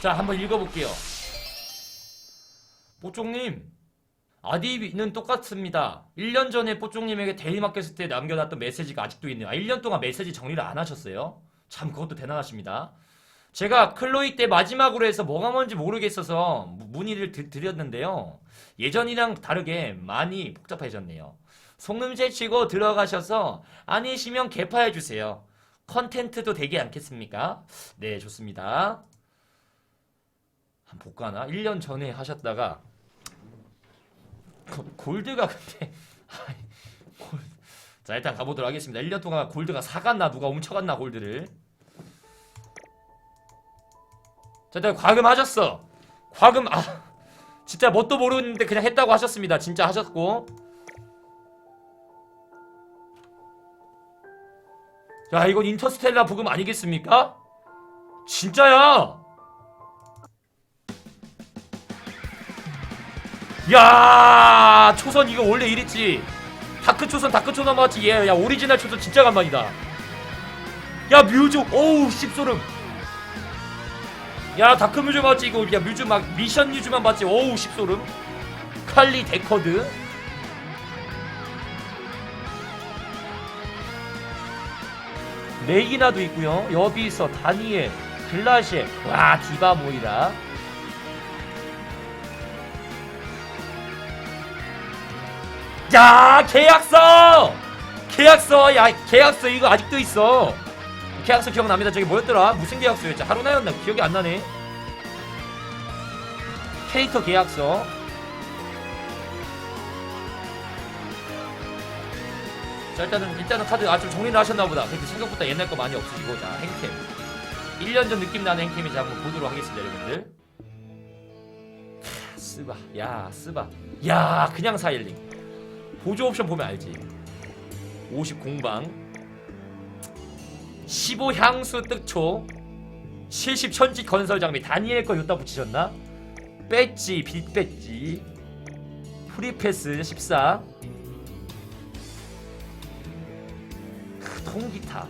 자, 한번 읽어볼게요. 뽀쪽님, 아디는 똑같습니다. 1년 전에 뽀쪽님에게 대리마켓을 때 남겨놨던 메시지가 아직도 있네요. 아, 1년 동안 메시지 정리를 안 하셨어요? 참, 그것도 대단하십니다. 제가 클로이 때 마지막으로 해서 뭐가 뭔지 모르겠어서 무- 문의를 드, 드렸는데요. 예전이랑 다르게 많이 복잡해졌네요. 속눈제 치고 들어가셔서 아니시면 개파해주세요. 컨텐츠도 되지 않겠습니까? 네, 좋습니다. 한 볼까나? 1년 전에 하셨다가 고- 골드가 근데 아이, 골- 자 일단 가보도록 하겠습니다. 1년 동안 골드가 사갔나 누가 훔쳐갔나 골드를. 자 일단 과금 하셨어. 과금 아 진짜 뭣도 모르는데 그냥 했다고 하셨습니다. 진짜 하셨고. 야 이건 인터스텔라 부금 아니겠습니까? 진짜야 야 초선 이거 원래 이랬지. 다크 초선 다크 초선 맞지. 얘야 오리지널 초선 진짜 간만이다. 야 뮤즈 어우 씹소름. 야 다크 뮤즈 맞지 이거. 야 뮤즈 막 미션 뮤즈만 봤지. 어우 씹소름. 칼리 데커드. 레기나도 있고요. 여비서 다니엘 글라셰. 와 디바 모이라 야 계약서! 계약서 야 계약서 이거 아직도 있어. 계약서 기억납니다. 저기 뭐였더라? 무슨 계약서였지? 하루나였나? 기억이 안 나네. 캐릭터 계약서. 자 일단은 일단은 카드 아좀 정리를 하셨나 보다. 근데 생각보다 옛날 거 많이 없으시고. 자 행템 1년 전 느낌 나는 행템인지 한번 보도록 하겠습니다 여러분들. 캬, 쓰바. 야 쓰바. 야 그냥 사일링 보조 옵션 보면 알지. 50 공방. 15 향수 뜩초. 70 천지 건설 장비. 다니엘 거 여기다 붙이셨나? 배지 빛 배지. 프리패스 14 크, 통기타.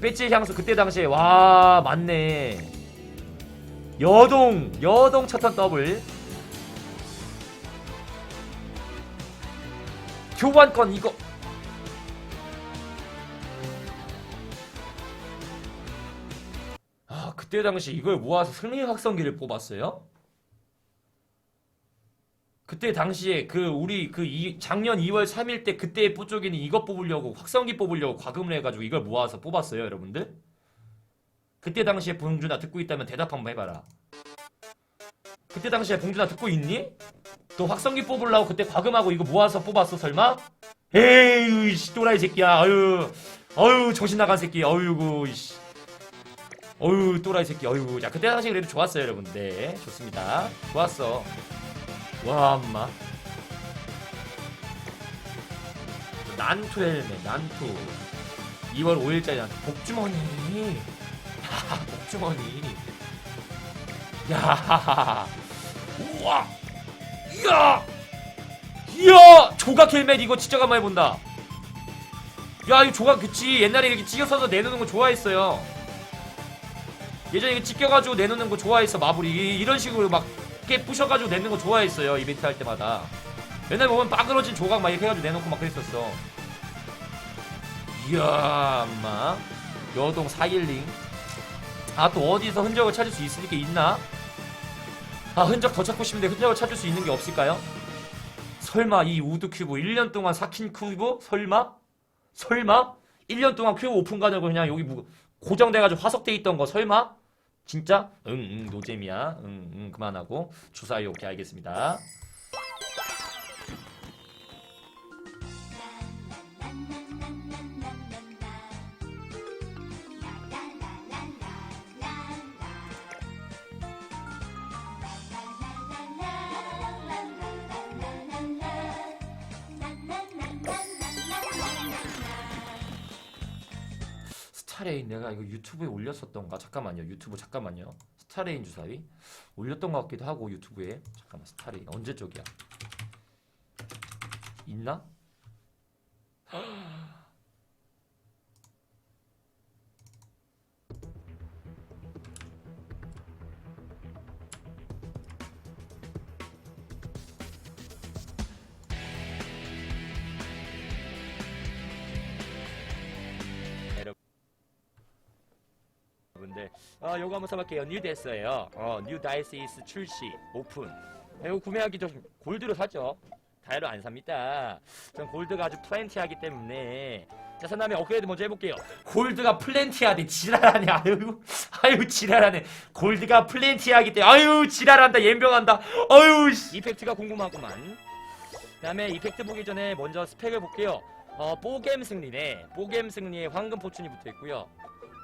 배지 향수 그때 당시에. 와 맞네. 여동 여동 첫턴 더블 교환권 이거 아 그때 당시 이걸 모아서 승리 확성기를 뽑았어요? 그때 당시에 그 우리 그 이, 작년 2월 3일 때 그때 뽀쪽이는 이거 뽑으려고 확성기 뽑으려고 과금을 해가지고 이걸 모아서 뽑았어요 여러분들 그때 당시에 봉준아 듣고 있다면 대답 한번 해봐라 그때 당시에 봉준아 듣고 있니? 너 확성기 뽑으려고 그때 과금하고 이거 모아서 뽑았어 설마? 에이 씨 또라이 새끼야. 아유 아유 정신 나간 새끼. 어유구 씨. 어유 또라이 새끼. 어유. 자 그때 당시 그래도 좋았어요 여러분 네 좋습니다. 좋았어. 와 엄마. 난투 헬멧 난투 2월 5일짜리 난투 복주머니. 야 복주머니. 야 우와 이야! 이야! 조각 헬멧 이거 진짜 간만에 본다. 야 이거 조각 그치? 옛날에 이렇게 찢어서서 내놓는 거 좋아했어요. 예전에 이거 찢겨가지고 내놓는 거 좋아했어 마블이. 이- 이런 식으로 막 깨 부셔가지고 내는 거 좋아했어요 이벤트 할 때마다. 맨날 보면 빠그러진 조각 막 이렇게 해가지고 내놓고 막 그랬었어. 이야 엄마. 여동 4일링. 아 또 어디서 흔적을 찾을 수 있으니까 있나? 아 흔적 더 찾고 싶은데 흔적을 찾을 수 있는 게 없을까요? 설마 이 우드 큐브 1년 동안 삭힌 큐브? 설마? 설마? 1년 동안 큐브 오픈 가능고 그냥 여기 뭐 고정돼가지고 화석돼 있던 거 설마? 진짜? 응, 응, 노잼이야. 응, 응, 그만하고. 주사위 오케이, 알겠습니다. 스타레인 내가 이거 유튜브에 올렸었던가? 잠깐만요. 유튜브 잠깐만요. 스타레인 주사위 올렸던 것 같기도 하고 유튜브에 잠깐만 스타레인 언제 쪽이야? 있나? 어 요거 한번 써볼게요. 뉴 됐어요. 어 뉴 다이시스 출시 오픈. 이거 구매하기 좀 골드로 사죠. 다이로 안 삽니다. 전 골드가 아주 플랜티하기 때문에. 자 선다음에 업그레이드 먼저 해볼게요. 골드가 플랜티하네 지랄하네. 아유 아유 지랄하네. 골드가 플랜티하기 때문에. 아유 지랄한다. 연병한다. 아유 씨. 이펙트가 궁금하구만. 그 다음에 이펙트 보기 전에 먼저 스펙을 볼게요. 어 뽀겜 승리네. 뽀겜 승리에 황금 포춘이 붙어 있고요.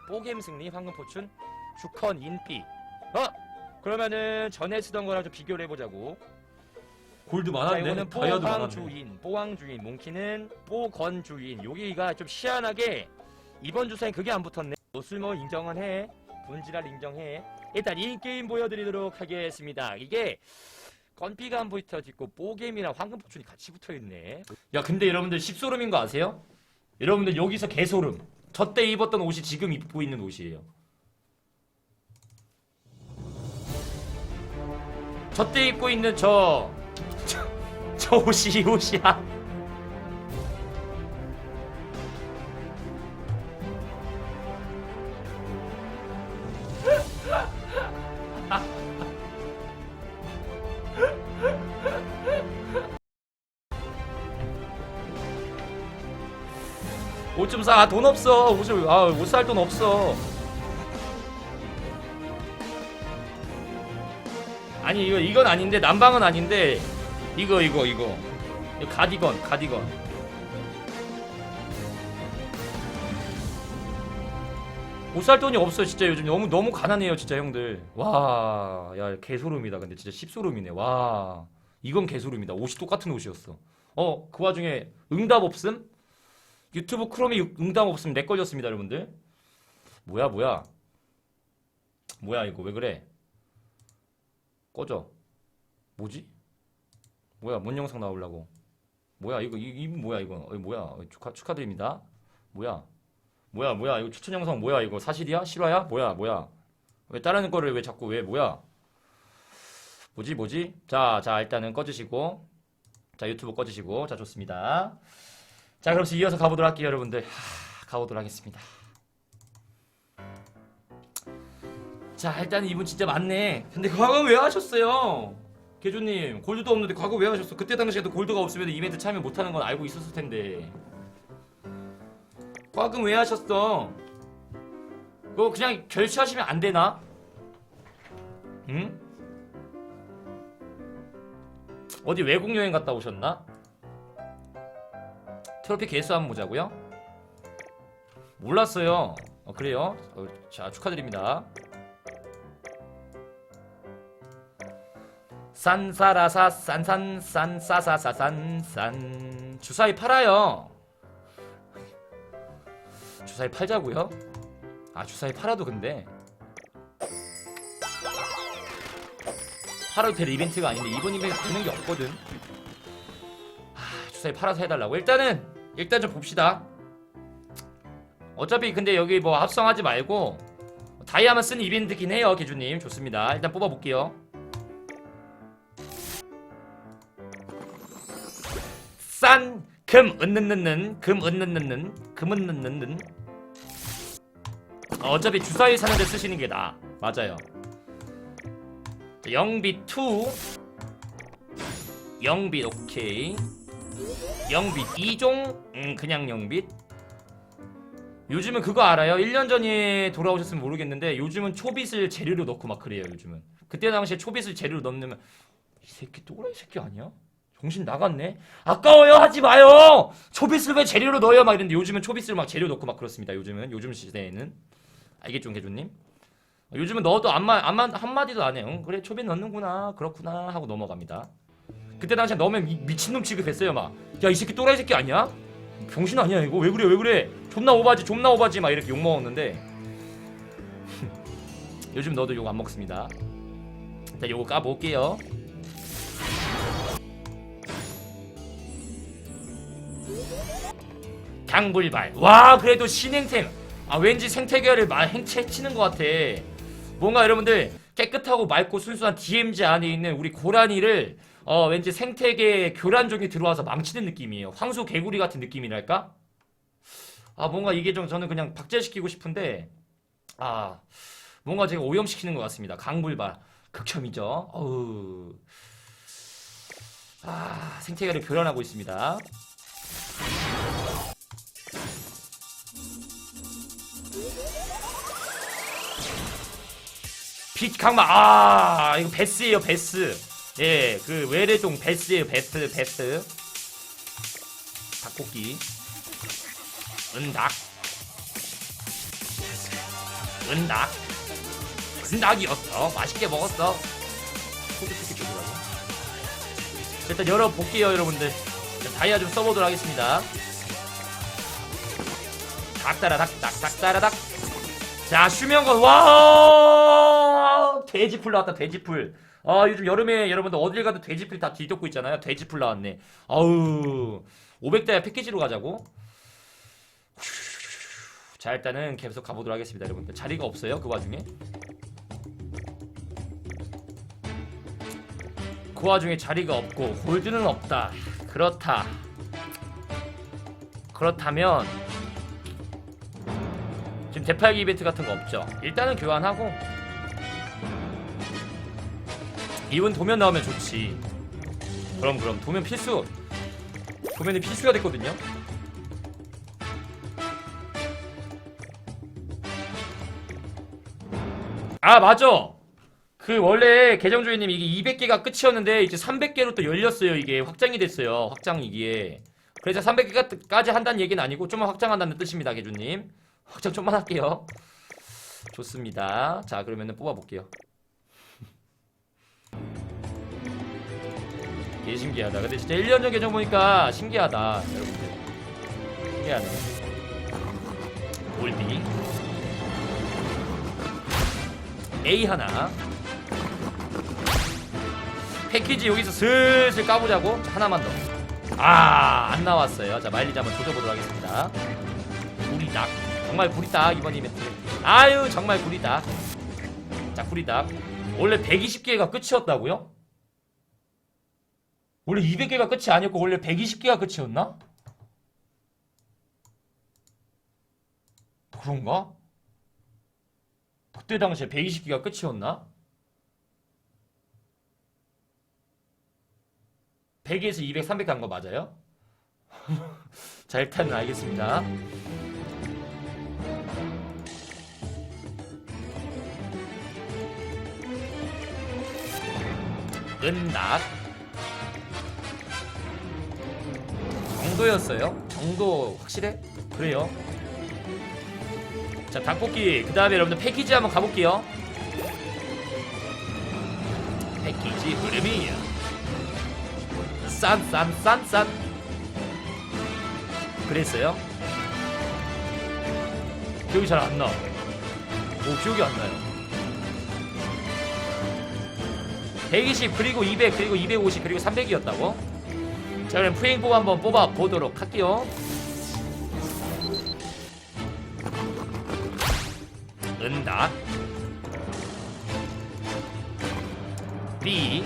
뽀겜 승리 황금 포춘 주컨 인피. 어 그러면은 전에 쓰던 거랑 좀 비교를 해보자고. 골드 자 많았네. 이거는 다이아도 많았네. 뽀광주인 뽀광주인 몽키는 뽀건 주인. 여기가 좀 희한하게 이번 주사엔 그게 안 붙었네. 노슬모 인정은 해. 분지랄 인정해. 일단 인게임 보여드리도록 하겠습니다. 이게 건비가 안 붙어있고 뽀겜이랑 황금 포춘이 같이 붙어있네. 야 근데 여러분들 십소름인 거 아세요? 여러분들 여기서 개소름. 저 때 입었던 옷이 지금 입고 있는 옷이에요 저 때 입고 있는 저 저, 저 옷이 이 옷이야. 옷 좀 사. 아, 돈 없어. 옷을 아, 옷 살 돈 없어. 아니 이거 이건 아닌데 난방은 아닌데 이거 이거 이거. 가디건 가디건. 옷살 돈이 없어 진짜 요즘. 너무 너무 가난해요 진짜 형들. 와야 개소름이다 근데 진짜 십소름이네. 와 이건 개소름이다. 옷이 똑같은 옷이었어. 어 그 와중에 응답 없음? 유튜브 크롬이 응답 없음 렉 걸렸습니다 여러분들. 뭐야 뭐야? 뭐야 이거 왜 그래 꺼져. 뭐지? 뭐야 뭔 영상 나오려고. 뭐야 이거 이, 이 뭐야 이거. 어, 뭐야 어, 축하 축하드립니다. 뭐야? 뭐야 뭐야 이거 추천 영상 뭐야 이거? 사실이야? 실화야? 뭐야 뭐야? 왜 다른 거를 왜 자꾸 왜 뭐야? 뭐지 뭐지? 자 자 일단은 꺼주시고. 자 유튜브 꺼주시고. 자 좋습니다. 자 그럼 이어서 가보도록 할게요 여러분들. 하, 가보도록 하겠습니다 자 일단 이분 진짜 많네 근데 과거 왜 하셨어요 개조님 골드도 없는데 과거 왜 하셨어? 그때 당시에도 골드가 없으면 이벤트 참여 못하는 건 알고 있었을 텐데 과금 왜 하셨어? 그거 그냥 결제하시면 안 되나? 응? 어디 외국 여행 갔다 오셨나? 트로피 개수 한번 보자고요? 몰랐어요. 어, 그래요? 어, 자 축하드립니다. 산사라사 산산 산사사사 산산 주사위 팔아요. 주사위 팔자고요? 아 주사위 팔아도 근데 팔아도 될 이벤트가 아닌데 이번 이벤트 되는 게 없거든. 아 주사위 팔아서 해달라고 일단은 일단 좀 봅시다. 어차피 근데 여기 뭐 합성하지 말고 다이아만 쓰는 이벤트긴 해요 개주님 좋습니다. 일단 뽑아볼게요. 금, 은는는는, 금, 은는는는, 금, 은는는는. 어, 어차피 주사위 사는데 쓰시는 게 나아. 맞아요. 자, 영빛 2. 영빛, 오케이. 영빛 2종, 음, 그냥 영빛. 요즘은 그거 알아요? 1년 전에 돌아오셨으면 모르겠는데 요즘은 초빛을 재료로 넣고 막 그래요 요즘은 그때 당시에 초빛을 재료로 넣으면 이 새끼 또라이 새끼 아니야? 정신 나갔네. 아까워요 하지 마요. 초빗을 왜 재료로 넣어요 막 이랬는데 요즘은 초빗을 막 재료 넣고 막 그렇습니다. 요즘은 요즘 시대에는 알겠죠 개조님? 요즘은 넣어도 안마 안마 한 마디도 안 해요. 응, 그래 초빗 넣는구나 그렇구나 하고 넘어갑니다. 그때 당시에 넣으면 미, 미친놈 취급했어요 막. 야 이 새끼 또라이 새끼 아니야? 병신 아니야 이거 왜 그래 왜 그래? 존나 오바지 존나 오바지 막 이렇게 욕 먹었는데 요즘 너도 욕 안 먹습니다. 일단 요거 까볼게요. 강불발. 와 그래도 신행템. 아 왠지 생태계를 막 행채 치는 것 같아. 뭔가 여러분들 깨끗하고 맑고 순수한 DMZ 안에 있는 우리 고라니를 어 왠지 생태계 교란종이 들어와서 망치는 느낌이에요. 황소 개구리 같은 느낌이랄까? 아 뭔가 이게 좀 저는 그냥 박제시키고 싶은데 아 뭔가 제가 오염시키는 것 같습니다. 강불발 극혐이죠. 어우 아 생태계를 교란하고 있습니다. 빛 강마 아 이거 베스예요 베스. 예 그 외래동 베스예요 베스 베스. 닭볶이 은닭. 은닭. 은닭이었어. 맛있게 먹었어. 소주 특히 주더라고. 자, 일단 열어볼게요 여러분들. 자, 다이아 좀 써보도록 하겠습니다. 닭따라닥 닭닭따라닥 자 수면건 와! 돼지풀 나왔다 돼지풀. 아 요즘 여름에 여러분들 어딜 가도 돼지풀 다 뒤덮고 있잖아요. 돼지풀 나왔네. 아우 500다이아 패키지로 가자고? 자 일단은 계속 가보도록 하겠습니다 여러분들. 자리가 없어요 그 와중에. 그 와중에 자리가 없고 골드는 없다. 그렇다. 그렇다면 대팔기 이벤트 같은 거 없죠? 일단은 교환하고. 이분 도면 나오면 좋지. 그럼 그럼. 도면 필수. 도면이 필수가 됐거든요. 아 맞아. 그 원래 계정 주인님 이게 200개가 끝이었는데 이제 300개로 또 열렸어요. 이게 확장이 됐어요. 확장 이게 그래서 300개까지 한다는 얘기는 아니고 좀만 확장한다는 뜻입니다 계주님 확장 좀만 할게요. 좋습니다. 자 그러면은 뽑아볼게요. 개 신기하다. 근데 진짜 1년 전 계정 보니까 신기하다 여러분들. 신기하네. 올비. A 하나. 패키지 여기서 슬슬 까보자고? 하나만 더 아 안 나왔어요. 자 마일리지 한번 조져보도록 하겠습니다. 구리닭 정말 구리닭 이번 이벤트 아유 정말 구리닭 자 구리닭 원래 120개가 끝이었다고요? 원래 200개가 끝이 아니었고 원래 120개가 끝이었나? 그런가? 그때 당시에 120기가 끝이었나? 100에서 200, 300 간 거 맞아요? 자 일단은 알겠습니다 은낙 정도였어요? 정도 확실해? 그래요? 자 닭볶이 그 다음에 여러분들 패키지 한번 가볼게요 패키지 흐름이 싼싼싼싼 그랬어요? 기억이 잘 안 나. 오 기억이 안 나요. 120 그리고 200 그리고 250 그리고 300이었다고? 자 그럼 프레임법 한번 뽑아 보도록 할게요. 은다 B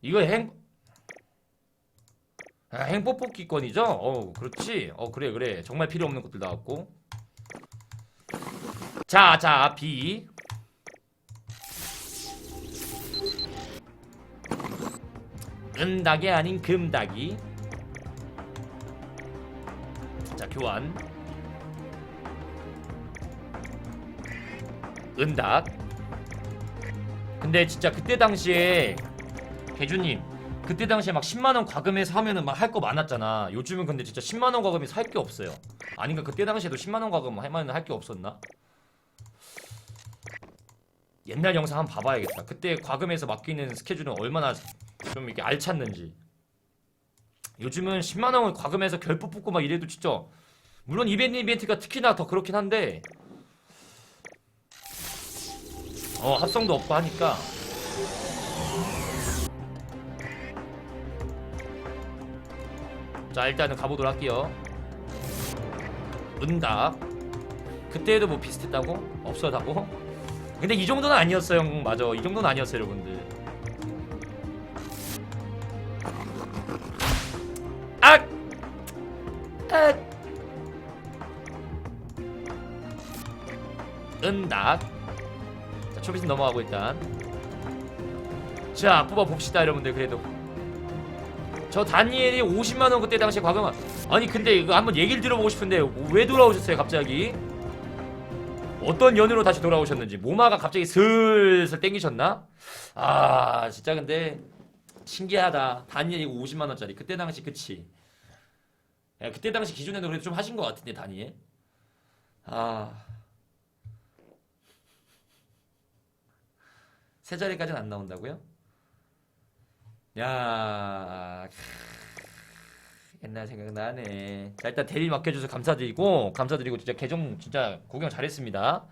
이거 행 아, 행복 뽑기권이죠? 어 그렇지 어 그래 그래 정말 필요 없는 것들 나왔고 자 자 B. 은닭이 아닌 금닭이. 자 교환. 은닭. 근데 진짜 그때 당시에 개주님 그때 당시에 막 10만원 과금해서 하면은 막 할 거 많았잖아. 요즘은 근데 진짜 10만원 과금해서 할 게 없어요. 아닌가? 그때 당시에도 10만원 과금 하면 할게 없었나? 옛날 영상 한번 봐봐야겠다. 그때 과금해서 맡기는 스케줄은 얼마나 좀 이렇게 알찼는지. 요즘은 10만원을 과금해서 결프 뽑고 막 이래도 진짜 물론 이벤트 이벤트가 특히나 더 그렇긴 한데 어 합성도 없고 하니까. 자 일단은 가보도록 할게요. 은다 그때도 뭐 비슷했다고? 없었다고? 근데 이 정도는 아니었어요 형. 맞아. 이 정도는 아니었어요 여러분들. 아! 아! 은낙 자 초비스 넘어가고 일단. 자 뽑아봅시다 여러분들 그래도. 저 다니엘이 50만원 그때 당시에 과금한 아니 근데 이거 한번 얘기를 들어보고 싶은데 왜 돌아오셨어요 갑자기? 어떤 연유로 다시 돌아오셨는지 모마가 갑자기 슬슬 땡기셨나? 아 진짜 근데 신기하다 다니엘 이거 50만 원짜리 그때 당시 그치 야, 그때 당시 기준에도 그래도 좀 하신 것 같은데 다니엘 아. 세 자리까지는 안 나온다고요? 야. 크, 옛날 생각나네. 자, 일단 대리 맡겨줘서 감사드리고, 감사드리고, 진짜 계정 진짜 구경 잘했습니다.